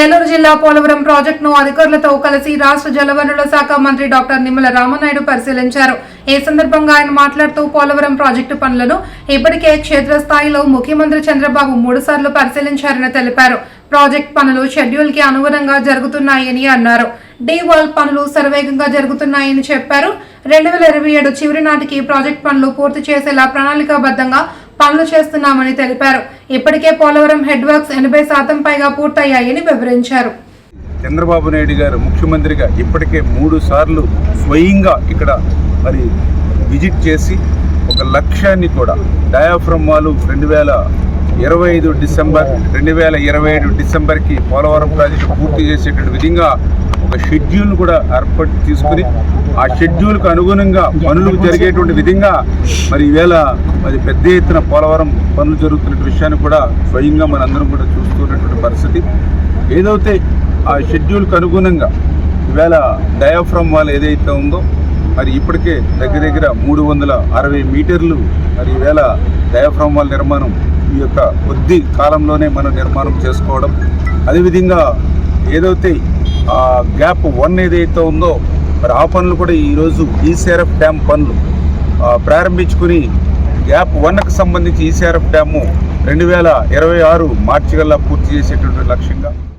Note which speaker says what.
Speaker 1: ఏలూరు జిల్లా పోలవరం ప్రాజెక్టును అధికారులతో కలిసి రాష్ట్ర జలవనరుల శాఖ మంత్రి డాక్టర్ నిమ్మల రామనాయుడు పరిశీలించారు. ఈ సందర్భంగా ఆయన మాట్లాడుతూ పోలవరం ప్రాజెక్టు పనులను ఇప్పటికే క్షేత్రస్థాయిలో ముఖ్యమంత్రి చంద్రబాబు మూడుసార్లు పరిశీలించారని తెలిపారు. ప్రాజెక్ట్ పనులు షెడ్యూల్కి అనుగుణంగా జరుగుతున్నాయని అన్నారు. డీ వాల్ పనులు శరవేగంగా జరుగుతున్నాయని చెప్పారు. రెండు వేల ఇరవై ఏడు చివరి నాటికి ప్రాజెక్ట్ పనులు పూర్తి చేసేలా ప్రణాళికాబద్ధంగా పనులు చేస్తున్నామని తెలిపారు. ఇప్పటికే పోలవరం హెడ్ వర్క్స్ ఎనభై శాతం పైగా పూర్తయ్యాయని వివరించారు.
Speaker 2: చంద్రబాబు నాయుడు గారు ముఖ్యమంత్రిగా ఇప్పటికే మూడు సార్లు స్వయంగా ఇక్కడ మరి విజిట్ చేసి ఒక లక్ష్యాన్ని కూడా డయాఫ్రమ్ వాళ్ళు రెండు వేల ఇరవై ఐదు డిసెంబర్ రెండు వేల ఇరవై ఐదు డిసెంబర్కి పోలవరం ప్రాజెక్టు పూర్తి చేసేటువంటి విధంగా ఒక షెడ్యూల్ కూడా ఏర్పాటు తీసుకుని ఆ షెడ్యూల్కు అనుగుణంగా పనులు జరిగేటువంటి విధంగా మరి ఈవేళ మరి పెద్ద ఎత్తున పోలవరం పనులు జరుగుతున్న విషయాన్ని కూడా స్వయంగా మనందరం కూడా చూస్తున్నటువంటి పరిస్థితి. ఏదైతే ఆ షెడ్యూల్కు అనుగుణంగా ఈవేళ డయాఫ్రమ్ వాల్ ఏదైతే ఉందో మరి ఇప్పటికే దగ్గర దగ్గర మూడు వందల అరవై మీటర్లు మరి ఈవేళ డయాఫ్రమ్ వాల్ నిర్మాణం ఈ యొక్క కొద్ది కాలంలోనే మనం నిర్మాణం చేసుకోవడం. అదేవిధంగా ఏదైతే గ్యాప్ వన్ ఏదైతే ఉందో మరి ఆ పనులు కూడా ఈరోజు ఈసీఆర్ఎఫ్ డ్యామ్ పనులు. ప్రారంభించుకుని గ్యాప్ వన్కు సంబంధించి ఈసీఆర్ఎఫ్ డ్యాము రెండు వేల ఇరవై ఆరు మార్చి కల్లా పూర్తి చేసేటువంటి లక్ష్యంగా